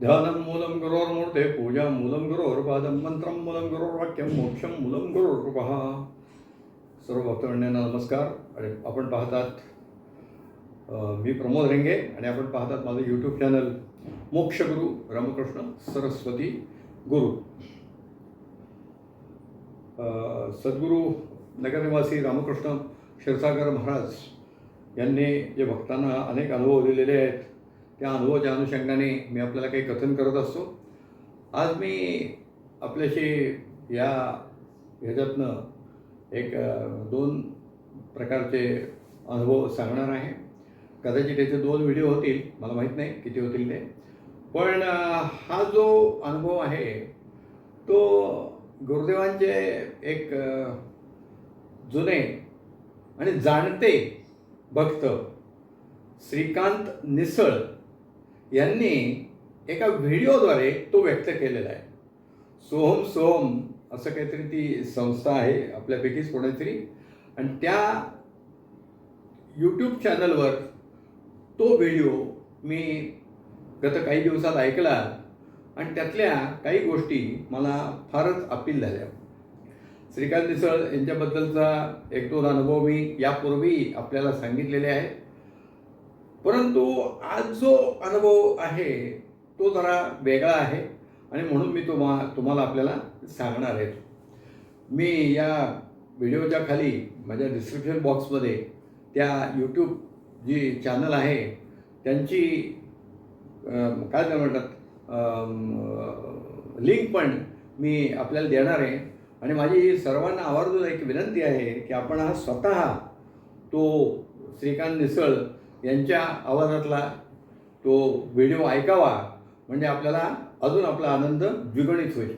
ध्यानं मूलं गुरोर्मूर्ते पूजा मूलं गुरोर्पादं मंत्रं मूलं गुरोर्वाक्यं मोक्षं मूलं गुरोर्पः सर्व भक्तमंडळींना नमस्कार। आणि आपण पाहतात मी प्रमोद रेंगे आणि आपण पाहतात माझं यूट्यूब चॅनल मोक्षगुरू रामकृष्ण सरस्वती गुरु। सद्गुरू नगरनिवासी रामकृष्ण क्षीरसागर महाराज यांनी जे भक्तांना अनेक अनुभव दिलेले आहेत त्या अनुभवाच्या अनुषंगाने मी आपल्याला काही कथन करत असतो. आज मी आपल्याशी या ह्याच्यातनं एक दोन प्रकारचे अनुभव सांगणार आहे. कदाचित त्याचे दोन व्हिडिओ होतील मला माहीत नाही किती होतील ते. पण हा जो अनुभव आहे तो गुरुदेवांचे एक जुने आणि जाणते भक्त श्रीकांत निसळ यांनी एका व्हिडिओद्वारे तो व्यक्त केलेला आहे. सोहम सोहम असं काहीतरी ती संस्था आहे आपल्यापैकीच कोणीतरी. आणि त्या यूट्यूब चॅनलवर तो व्हिडिओ मी गत काही दिवसात ऐकला आणि त्यातल्या काही गोष्टी मला फारच अपील झाल्या. श्रीकांत निसळ यांच्याबद्दलचा एक दोन अनुभव मी यापूर्वी आपल्याला सांगितलेले आहेत. परंतु आज जो अनुभव आहे तो जरा वेगळा आहे आणि म्हणून मी तुम्हा तुम्हाला आपल्याला सांगणार आहे. मी या व्हिडिओच्या खाली माझ्या डिस्क्रिप्शन बॉक्समध्ये त्या यूट्यूब जी चॅनल आहे त्यांची काय ते म्हणतात लिंक पण मी आपल्याला देणार आहे. आणि माझी सर्वांना आवर्जून एक विनंती आहे की आपण हा स्वतः तो श्रीकांत निसळ यांच्या आवाजातला तो व्हिडिओ ऐकावा म्हणजे आपल्याला अजून आपला आनंद द्विगणित होईल.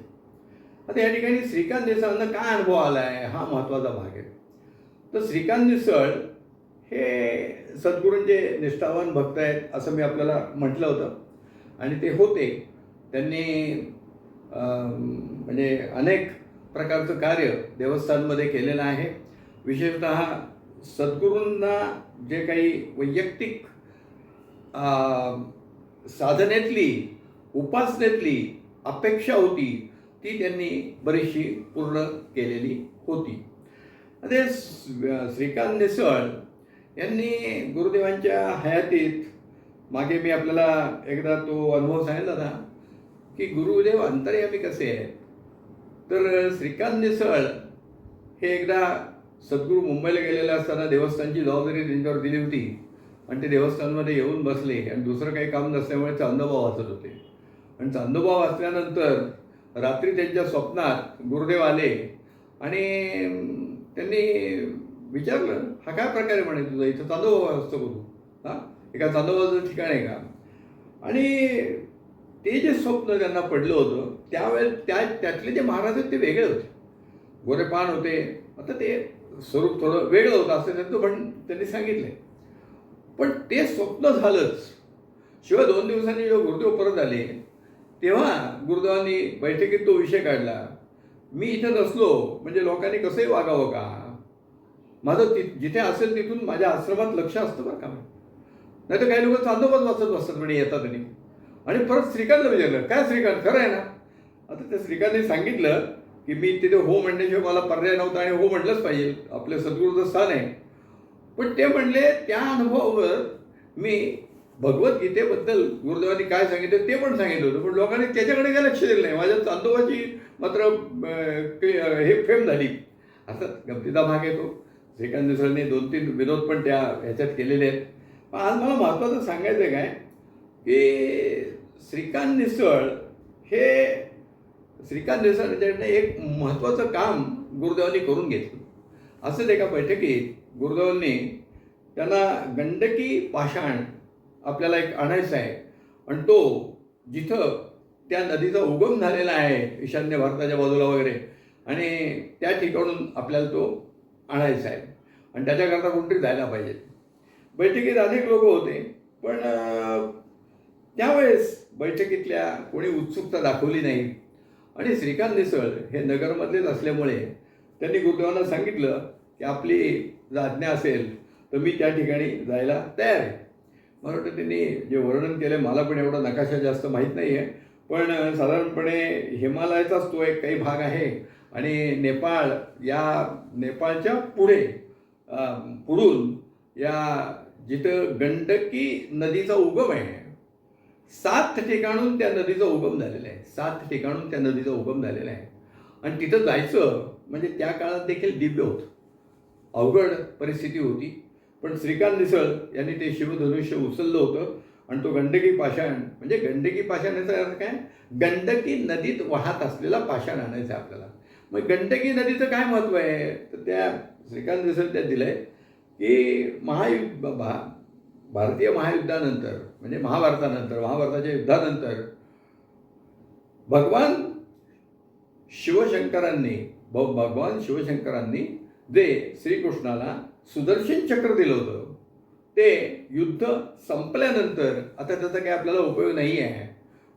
आता या ठिकाणी श्रीकांत देसाळांना काय अनुभव आला आहे हा महत्त्वाचा भाग आहे. तर श्रीकांत निसळ हे सद्गुरूंचे निष्ठावान भक्त आहेत असं मी आपल्याला म्हटलं होतं. आणि ते होते. त्यांनी म्हणजे अनेक प्रकारचं कार्य देवस्थानमध्ये केलेलं आहे. विशेषतः सद्गुरूंना जे काही वैयक्तिक साधनेतली उपासनेतली अपेक्षा होती ती त्यांनी बरीचशी पूर्ण केलेली होती. ते श्रीकांत निसळ यांनी गुरुदेवांच्या हयातीत मागे मी आपल्याला एकदा तो अनुभव सांगितला ना की गुरुदेव अंतर्यामी कसे आहेत? तर श्रीकांत निसळ हे एकदा सद्गुरू मुंबईला गेलेले असताना देवस्थानची जबाबदारी त्यांच्यावर दिली होती. आणि ते देवस्थानमध्ये येऊन बसले आणि दुसरं काही काम नसल्यामुळे चांदोबा वाचत होते. आणि चांदोबा वाचल्यानंतर रात्री त्यांच्या स्वप्नात गुरुदेव आले आणि त्यांनी विचारलं हा काय प्रकारे म्हणे तुझा? इथं चांदोबा असतो गुरु हां? एका चांदोबाचं ठिकाण आहे का? आणि ते जे स्वप्न त्यांना पडलं होतं त्यावेळेस त्या त्यातले जे महाराज आहेत ते वेगळे होते. गोरेपान होते. आता ते स्वरूप थोडं वेगळं होतं असं त्यांचं पण त्यांनी सांगितलं पण ते स्वप्न झालंच. शिवाय दोन दिवसांनी जेव्हा गुरुदेव परत आले तेव्हा गुरुदेवांनी बैठकीत तो विषय काढला. मी इथं नसलो म्हणजे लोकांनी कसंही वागावं का? माझं ति जिथे असेल तिथून माझ्या आश्रमात लक्ष असतं बरं का? नाही तर काही लोक चांदोबाज वाचत बसतात म्हणे येतात आणि आणि परत श्रीकांतला विचारलं काय श्रीकांत? खरं आहे ना? आता त्या श्रीकांतने सांगितलं की मी तिथे हो म्हणण्याशिवाय मला पर्याय नव्हता आणि हो म्हटलंच पाहिजे. आपले सद्गुरूचं स्थान आहे. पण ते म्हणले त्या अनुभवावर मी भगवद्गीतेबद्दल गुरुदेवांनी काय सांगितलं ते पण सांगितलं होतं. पण लोकांनी त्याच्याकडे काय लक्ष दिलं नाही. माझ्या चांदोबाची मात्र हे फेम झाली. असं गमतीचा भाग येतो श्रीकांत निसळने दोन तीन विनोद पण त्या ह्याच्यात केलेले आहेत. पण आज मला महत्त्वाचं सांगायचं काय की श्रीकांत निसळ हे श्रीकांत निसळ यांच्याकडनं एक महत्त्वाचं काम गुरुदेवांनी करून घेतलं. असंच एका बैठकीत गुरुदेवांनी त्यांना गंडकी पाषाण आपल्याला एक आणायचा आहे. आणि तो जिथं त्या नदीचा उगम झालेला आहे ईशान्य भारताच्या बाजूला वगैरे आणि त्या ठिकाणून आपल्याला तो आणायचा आहे. आणि त्याच्याकरता कोणतरी जायला पाहिजे. बैठकीत अनेक लोक होते पण त्यावेळेस बैठकीतल्या कोणी उत्सुकता दाखवली नाही. आणि श्रीकांत निसळ हे नगरमधलेच असल्यामुळे त्यांनी गुरुदेवांना सांगितलं की आपली जर आज्ञा असेल तर मी त्या ठिकाणी जायला तयार आहे. मला वाटतं त्यांनी जे वर्णन केलं मला पण एवढा नकाशा जास्त माहीत नाही आहे पण साधारणपणे हिमालयाचाच तो एक काही भाग आहे आणि नेपाळ या नेपाळच्या पुढे पुढून या जिथं गंडकी नदीचा उगम आहे सात ठिकाणून त्या नदीचा उगम झालेला आहे. सात ठिकाणून त्या नदीचा उगम झालेला आहे. आणि तिथं जायचं म्हणजे त्या काळात देखील दिव्य होतं. अवघड परिस्थिती होती. पण श्रीकांत निसळ यांनी ते शिवधनुष्य उचललं होतं. आणि तो गंडकी पाषाण म्हणजे गंडकी पाषाण याचा अर्थ काय? गंडकी नदीत वाहत असलेला पाषाण आणायचं आपल्याला. मग गंडकी नदीचं काय महत्त्व आहे? तर त्या श्रीकांत निसळ त्यात दिलं आहे की महायुद्ध भा भारतीय महायुद्धानंतर म्हणजे महाभारतानंतर महाभारताच्या युद्धानंतर भगवान शिवशंकरांनी भगवान शिवशंकरांनी जे श्रीकृष्णाला सुदर्शन चक्र दिलं होतं ते युद्ध संपल्यानंतर आता त्याचा काही आपल्याला उपयोग नाही आहे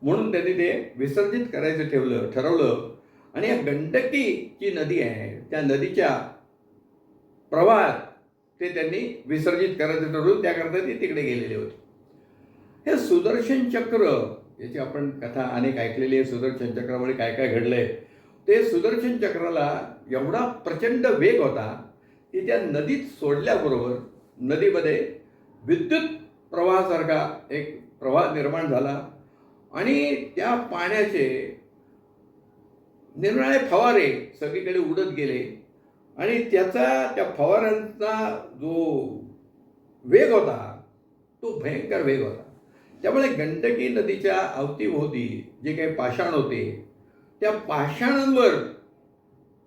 म्हणून त्यांनी ते विसर्जित करायचं ठेवलं ठरवलं. आणि या गंडकी जी नदी आहे त्या नदीच्या प्रवाहात ते त्यांनी विसर्जित करायचं ठरवून त्याकरता ते तिकडे गेलेले होते. हे सुदर्शन चक्र याची आपण कथा अनेक ऐकलेली आहे सुदर्शन चक्रामुळे काय काय घडलंय? ते सुदर्शन चक्राला एवढा प्रचंड वेग होता की त्या नदीत सोडल्याबरोबर नदीमध्ये विद्युत प्रवाहासारखा एक प्रवाह निर्माण झाला आणि त्या पाण्याचे निरनिराळे फवारे सगळीकडे उडत गेले. आणि त्याचा त्या फवाऱ्यांचा जो वेग होता तो भयंकर वेग होता. त्यामुळे गंडकी नदीच्या अवतीभोवती जे काही पाषाण होते त्या पाषाणांवर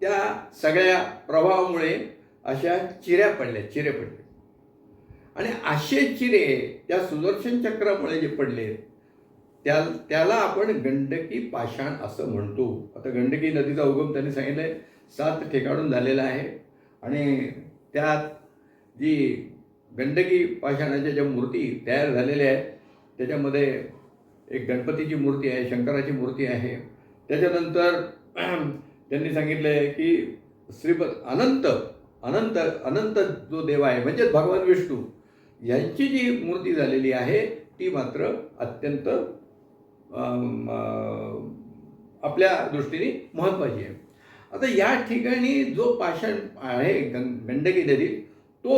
त्या सगळ्या प्रभावामुळे अशा चिऱ्या पडल्या चिरे पडले. आणि असे चिरे त्या सुदर्शन चक्रामुळे जे पडले त्या त्याला आपण गंडकी पाषाण असं म्हणतो. आता गंडकी नदीचा उगम त्यांनी आहे सात ठिकाणून झालेला आहे. आणि त्यात जी गंडकी पाषाणाच्या ज्या मूर्ती तयार झालेल्या आहेत त्याच्यामध्ये एक गणपतीची मूर्ती आहे शंकराची मूर्ती आहे. त्याच्यानंतर त्यांनी सांगितलं आहे की श्रीपद अनंत अनंत अनंत जो देव आहे म्हणजेच भगवान विष्णू यांची जी मूर्ती झालेली आहे ती मात्र अत्यंत आपल्या दृष्टीने महत्त्वाची आहे. आता या ठिकाणी जो पाषाण आहे गं गंडकी नदीत तो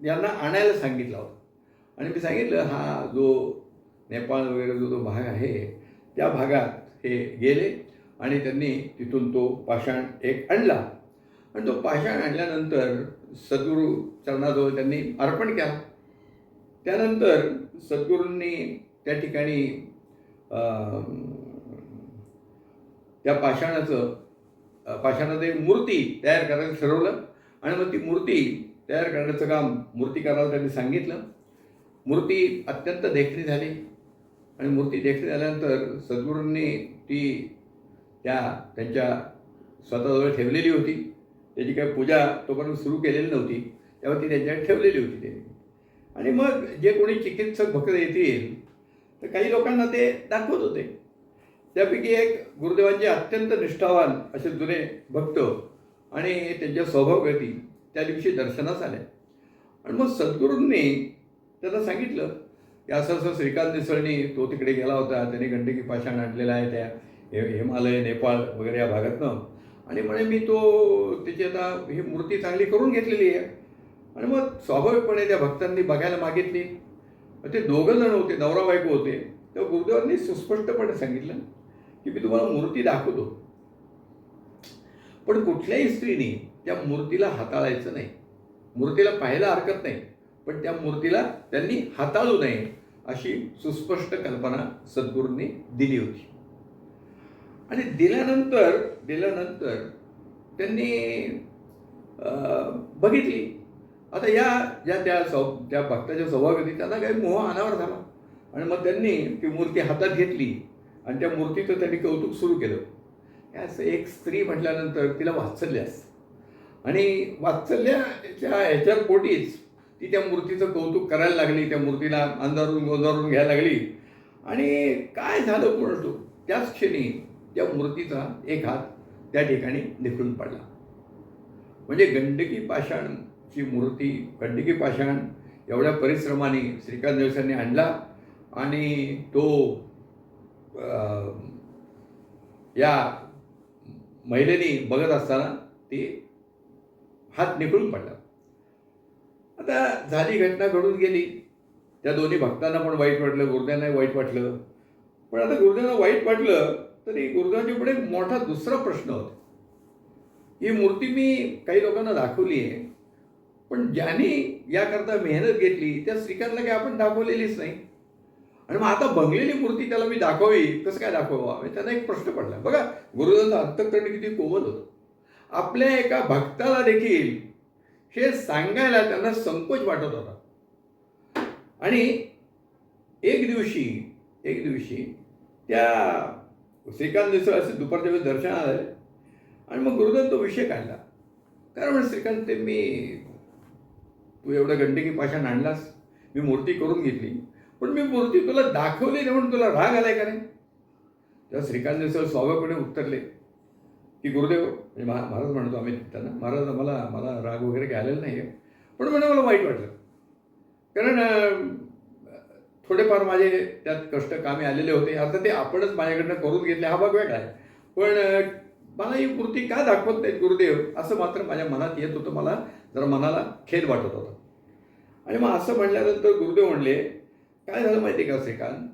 यांना आणायला सांगितला होता. आणि मी सांगितलं हा जो नेपाळ वगैरे जो तो भाग आहे त्या भागात हे गेले आणि त्यांनी तिथून तो पाषाण एक आणला. आणि तो पाषाण आणल्यानंतर सद्गुरू चरणाजवळ त्यांनी अर्पण केला. त्यानंतर सद्गुरूंनी त्या ठिकाणी त्या पाषाणाचं पाषाणात एक मूर्ती तयार करायचं ठरवलं. आणि मग ती मूर्ती तयार करण्याचं काम मूर्तीकाराला त्यांनी सांगितलं. मूर्ती अत्यंत देखणी झाली. आणि मूर्ती देखणी झाल्यानंतर सद्गुरूंनी ती त्या त्यांच्या स्वतःजवळ ठेवलेली होती. त्याची काही पूजा तोपर्यंत सुरू केलेली नव्हती. तेव्हा ती त्यांच्याकडे ठेवलेली होती त्यांनी. आणि मग जे कोणी चिकित्सक भक्त येतील तर काही लोकांना ते दाखवत होते. त्यापैकी एक गुरुदेवांचे अत्यंत निष्ठावान असे जुने भक्त आणि त्यांच्या स्वभावगती त्या दिवशी दर्शनास आल्या आणि मग सद्गुरूंनी त्यांना सांगितलं की असं असं श्रीकांत निसळणी तो तिकडे गेला होता त्याने गंडकी पाषाण आणलेला आहे त्या हे- हिमालय नेपाळ वगैरे या भागातनं. आणि म्हणे मी तो त्याची आता ही मूर्ती चांगली करून घेतलेली आहे. आणि मग स्वाभाविकपणे त्या भक्तांनी बघायला मागितली. ते दोघं जण होते नवरा बायको होते. तेव्हा गुरुदेवांनी सुस्पष्टपणे सांगितलं की मी तुम्हाला मूर्ती दाखवतो. पण कुठल्याही स्त्रीने त्या मूर्तीला हाताळायचं नाही. मूर्तीला पाहायला हरकत नाही. पण त्या मूर्तीला त्यांनी हाताळू नये अशी सुस्पष्ट कल्पना सद्गुरूंनी दिली होती. आणि दिल्यानंतर दिल्यानंतर त्यांनी अं, बघितली. आता या ज्या त्या सौ त्या भक्ताच्या स्वभावागती त्यांना काही मोह अनावर झाला. आणि मग त्यांनी ती मूर्ती हातात घेतली. आणि त्या मूर्तीचं त्यांनी कौतुक सुरू केलं. हे असं एक स्त्री म्हटल्यानंतर तिला वात्सल्य असतं. आणि वात्सल्याच्या ह्याच्या पोटीच ती त्या मूर्तीचं कौतुक करायला लागली त्या मूर्तीला अंधारून गोंधारून घ्यायला लागली. आणि काय झालं कोण त्याच क्षणी त्या मूर्तीचा एक हात त्या ठिकाणी निखळून पडला. म्हणजे गंडकी पाषाणची मूर्ती गंडकी पाषाण एवढ्या परिश्रमाने श्रीकांत देवसांनी आणला आणि तो या महिलेने बघत असताना ती हात निकळून पडला. आता झाली घटना घडून गेली. त्या दोन्ही भक्तांना पण वाईट वाटलं गुरुद्यांनाही वाईट वाटलं. पण आता गुरुदेवांना वाईट वाटलं तरी गुरुदेवांच्या पुढे एक मोठा दुसरा प्रश्न होता. ही मूर्ती मी काही लोकांना दाखवली आहे पण ज्यांनी याकरता मेहनत घेतली त्या श्रीकांतला काही आपण दाखवलेलीच नाही. आणि मग आता बंगलेली मूर्ती त्याला मी दाखवावी कसं काय दाखवावं? त्यांना एक प्रश्न पडला. बघा गुरुदांचा अंतकरण किती कोमल होतं. आपल्या एका भक्ताला देखील हे सांगायला त्यांना संकोच वाटत होता. आणि एक दिवशी एक दिवशी त्या श्रीकांत देसाई असे दुपारच्या वेळेस दर्शन आले आणि मग गुरुदेव तो विषय काढला. कारण म्हणे श्रीकांत ते मी तू एवढं गंडकी पाषाण आणलास. मी मूर्ती करून घेतली. पण मी मूर्ती तुला दाखवली नाही म्हणून तुला राग आलाय का नाही? तेव्हा श्रीकांत सर स्वाभाविकपणे उत्तरले की गुरुदेव म्हणजे महा महाराज म्हणतो आम्ही त्यांना महाराज मला मला राग वगैरे काय आलेला नाही आहे पण म्हणे मला वाईट वाटलं. कारण थोडेफार माझे त्यात कष्ट कामे आलेले होते. आता ते आपणच माझ्याकडनं करून घेतले हा भाग वेगळा आहे. पण मला ही मूर्ती का दाखवत नाहीत गुरुदेव? असं मात्र माझ्या मनात येत होतं मला जरा मनाला खेद वाटत होता. आणि मग असं म्हणल्यानंतर गुरुदेव म्हणले काय झालं माहिती का श्रीकांत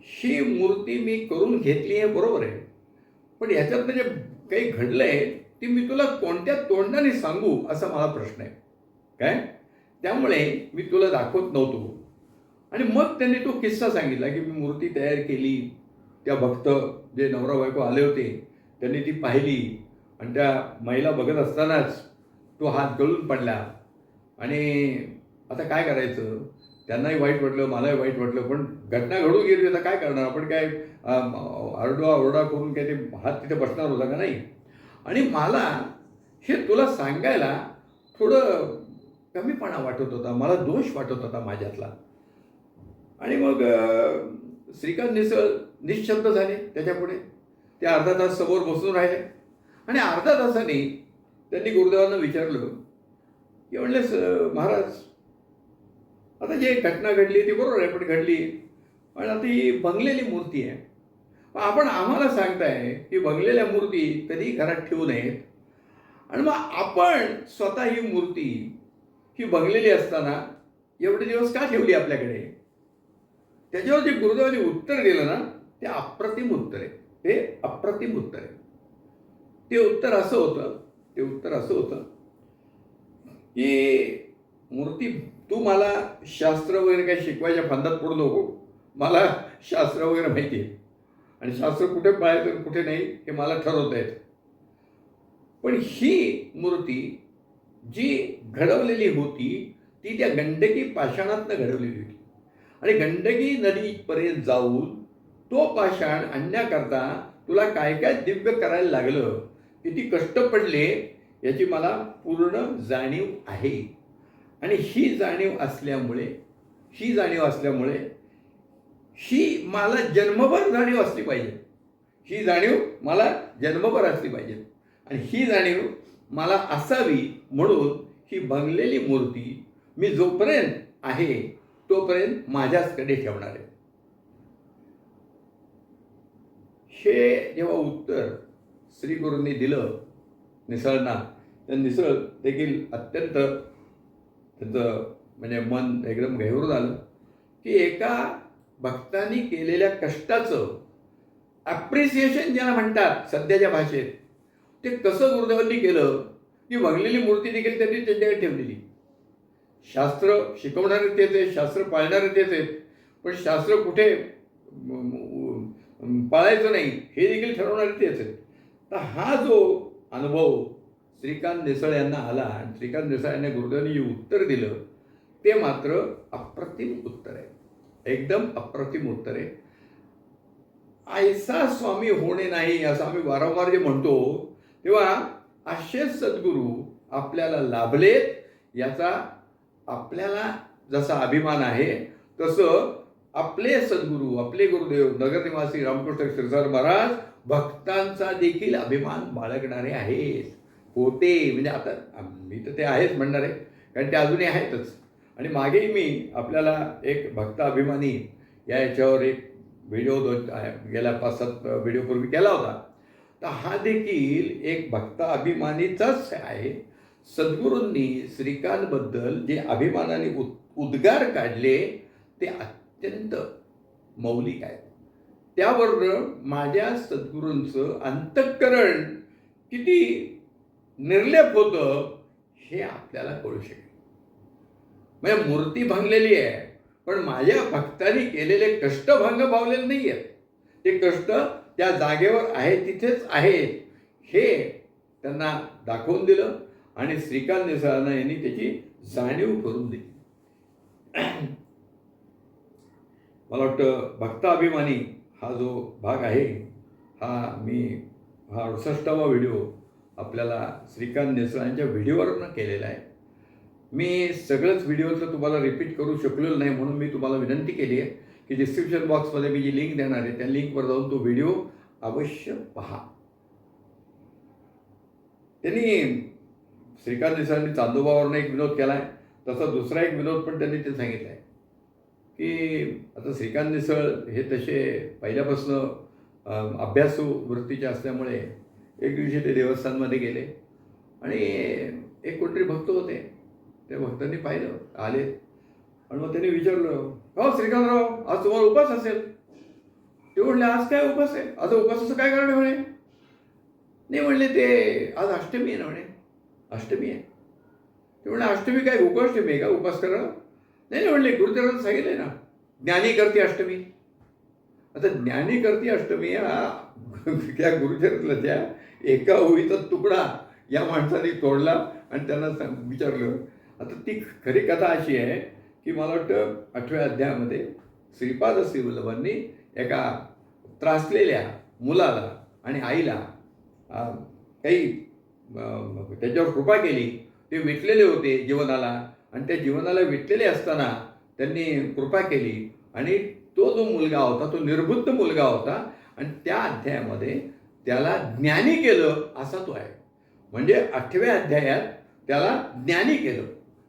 ही मूर्ती मी करून घेतली आहे बरोबर आहे. पण याच्यात जे काही घडलंय ती मी तुला कोणत्या तोंडाने सांगू असा मला प्रश्न आहे. काय? त्यामुळे मी तुला दाखवत नव्हतो. आणि मग त्यांनी तो किस्सा सांगितला की मी मूर्ती तयार केली. त्या भक्त जे नवरा बायको आले होते त्यांनी ती पाहिली. आणि त्या महिला बघत असतानाच तो हात गळून पडला. आणि आता काय करायचं? त्यांनाही वाईट वाटलं मलाही वाईट वाटलं पण घटना घडून गेली आता काय करणार? आपण काय अम, आरडा ओरडा करून काय ते हात तिथे बसणार होता का नाही? आणि मला हे तुला सांगायला थोडं कमीपणा वाटत होता मला दोष वाटत होता माझ्यातला. आणि मग श्रीकांत निसळ निशब्द झाले त्याच्यापुढे. ते अर्धा तास समोर बसून राहिले. आणि अर्धा तासाने त्यांनी गुरुदेवांना विचारलं की म्हणले "स- महाराज आता जे घटना घडली ती बरोबर आहे पण घडली. पण आता ही बंगलेली मूर्ती आहे. मग आपण आम्हाला सांगताय की बंगलेल्या मूर्ती कधी घरात ठेवू नयेत. आणि मग आपण स्वतः ही मूर्ती ही बंगलेली असताना एवढे दिवस का ठेवली आपल्याकडे? त्याच्यावर जे गुरुदेवाने उत्तर दिलं ना ते अप्रतिम उत्तर आहे. ते अप्रतिम उत्तर आहे. ते उत्तर असं होतं ते उत्तर असं होतं की मूर्ती तू मला शास्त्र वगैरे काही शिकवायच्या फांदात पडू नको. मला शास्त्र वगैरे माहिती आहे. आणि शास्त्र कुठे पाळायचं कुठे नाही हे मला ठरवता येतं. पण ही मूर्ती जी घडवलेली होती ती त्या गंडकी पाषाणातनं घडवलेली होती. आणि गंडकी नदीपर्यंत जाऊन तो पाषाण आणण्याकरता तुला काय काय दिव्य करायला लागलं किती कष्ट पडले याची मला पूर्ण जाणीव आहे. आणि ही जाणीव असल्यामुळे ही जाणीव असल्यामुळे ही मला जन्मभर जाणीव असली पाहिजे. ही जाणीव मला जन्मभर असली पाहिजे. आणि ही जाणीव मला असावी म्हणून ही बंगलेली मूर्ती मी जोपर्यंत आहे तोपर्यंत माझ्याचकडे ठेवणार आहे. हे जेव्हा उत्तर श्री गुरूंनी दिलं निसळना तर निसळ देखील अत्यंत त्याचं म्हणजे मन एकदम गहिवरून आलं की एका भक्तांनी केलेल्या कष्टाचं ॲप्रिसिएशन ज्याला म्हणतात सध्याच्या भाषेत ते कसं गुरुदेवांनी केलं की वगलेली मूर्ती देखील त्यांनी त्यांच्याकडे ठेवलेली. शास्त्र शिकवणारे तेच आहेत शास्त्र पाळणारे तेच आहेत पण शास्त्र कुठे पाळायचं नाही हे देखील ठरवणारे तेच आहेत तर हा जो अनुभव श्रीकांत देसाळ यांना आला. आणि श्रीकांत देसाळ यांना गुरुदेवांनी जे उत्तर दिलं. ते मात्र अप्रतिम उत्तर आहे. एकदम अप्रतिम उत्तर आहे. ऐसा स्वामी होणे नाही असं आम्ही वारंवार जे म्हणतो तेव्हा असे सद्गुरू आपल्याला लाभलेत याचा आपल्याला जसा अभिमान आहे तसं आपले सद्गुरू आपले गुरुदेव नगरनिवासी रामकृष्ण श्रीसार महाराज भक्तांचा देखील अभिमान बाळगणारे आहेत. होते म्हणजे आता मी तर ते आहेच म्हणणार आहे कारण ते अजूनही आहेतच. आणि मागेही मी आपल्याला एक भक्त अभिमानी या याच्यावर एक व्हिडिओ दोन गेल्या पाच सात व्हिडिओपूर्वी केला होता. तर हा देखील एक भक्त अभिमानीचाच आहे. सद्गुरूंनी श्रीकांतबद्दल जे अभिमानाने उद उद्गार काढले ते अत्यंत मौलिक आहे त्याबरोबर माझ्या सद्गुरूंचं अंतःकरण किती निर्लेप होतं हे आपल्याला कळू शकेल. म्हणजे मूर्ती भांगलेली आहे पण माझ्या भक्तांनी केलेले कष्ट भंग पावलेले नाही आहेत. ते कष्ट त्या जागेवर आहे तिथेच आहेत हे त्यांना दाखवून दिलं आणि श्रीकांत निसळांना यांनी त्याची जाणीव करून दिली. मला वाटतं भक्ताभिमानी हा जो भाग आहे हा मी हा अडुसष्टावा व्हिडिओ आपल्याला श्रीकांत नेसळांच्या व्हिडिओवरनं केलेला आहे. मी सगळंच व्हिडिओचं तुम्हाला रिपीट करू शकलेलो नाही म्हणून मी तुम्हाला विनंती केली आहे की डिस्क्रिप्शन बॉक्समध्ये मी जी लिंक देणार आहे त्या लिंकवर जाऊन तो व्हिडिओ अवश्य पहा. त्यांनी श्रीकांत देसाईंनी चांदोबावरनं एक विनोद केला आहे तसा दुसरा एक विनोद पण त्यांनी ते सांगितला आहे. की आता श्रीकांत निसळ हे तसे पहिल्यापासून अभ्यासू वृत्तीचे असल्यामुळे एक दिवशी ते देवस्थानमध्ये गेले. आणि एक कोणतरी भक्त होते. त्या भक्तांनी पाहिलं आले. आणि मग त्यांनी विचारलं हो श्रीकांतराव आज तुम्हाला उपास असेल. ते म्हणले आज काय उपास आहे? आज उपासाचं काय कारण आहे म्हणे? नाही म्हणले ते आज अष्टमी आहे ना म्हणे. अष्टमी आहे. ते म्हणले अष्टमी काय गोकुळाष्टमी आहे का? उपास करणं? नाही नाही म्हणले गुरुदेवाला सांगितले ना ज्ञानी करते अष्टमी. आता ज्ञानी करते अष्टमी हा त्या गुरुचरित्रातल्या त्या एका ओळीचा तुकडा या माणसाने तोडला आणि त्यांना सांग विचारलं. आता ती खरी कथा अशी आहे की मला वाटतं आठव्या अध्यायामध्ये श्रीपाद श्रीवल्लभांनी एका त्रासलेल्या मुलाला आणि आईला काही त्याच्यावर कृपा केली. ते विटलेले होते जीवनाला आणि त्या जीवनाला विटलेले असताना त्यांनी कृपा केली आणि तो जो मुलगा होता तो निर्बुद्ध मुलगा होता आणि त्या अध्यायामध्ये त्याला ज्ञानी केलं असा तो आहे. म्हणजे आठव्या अध्यायात त्याला ज्ञानी केलं.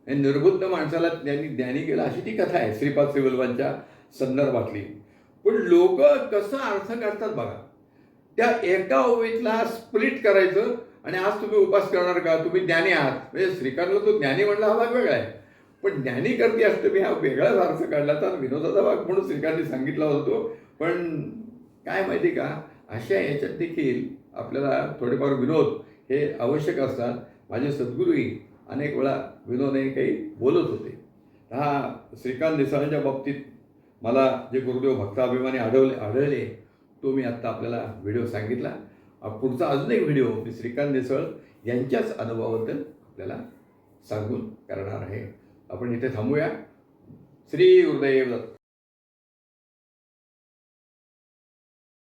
हे निर्बुद्ध माणसाला त्यांनी ज्ञानी केलं अशी ती कथा आहे श्रीपाद सिवलवांच्या संदर्भातली. पण लोक कसं अर्थ काढतात बघा. त्या एका ओवीतला स्प्लिट करायचं आणि आज तुम्ही उपास करणार का? तुम्ही ज्ञानी आहात. म्हणजे श्रीकांतला तो ज्ञानी म्हणला हा भाग वेगळा आहे. पण ज्ञानी करते असते मी हा वेगळाच अर्थ काढला तर विनोदाचा भाग म्हणून श्रीकांतने सांगितला होतो पण काय माहिती का? अशा याच्यात देखील आपल्याला थोडेफार विनोद हे आवश्यक असतात. माझे सद्गुरूही अनेक वेळा विनोदने काही बोलत होते. हा श्रीकांत देसाईंच्या बाबतीत मला जे गुरुदेव भक्ताभिमानी आढळले आढळले तो मी आत्ता आपल्याला व्हिडिओ सांगितला. पुढचा अजून एक व्हिडिओ मी श्रीकांत देसळ यांच्याच अनुभवाबद्दल आपल्याला सांगून करणार आहे. आपण इथे थांबूया. श्री गुरुदेव दत्त.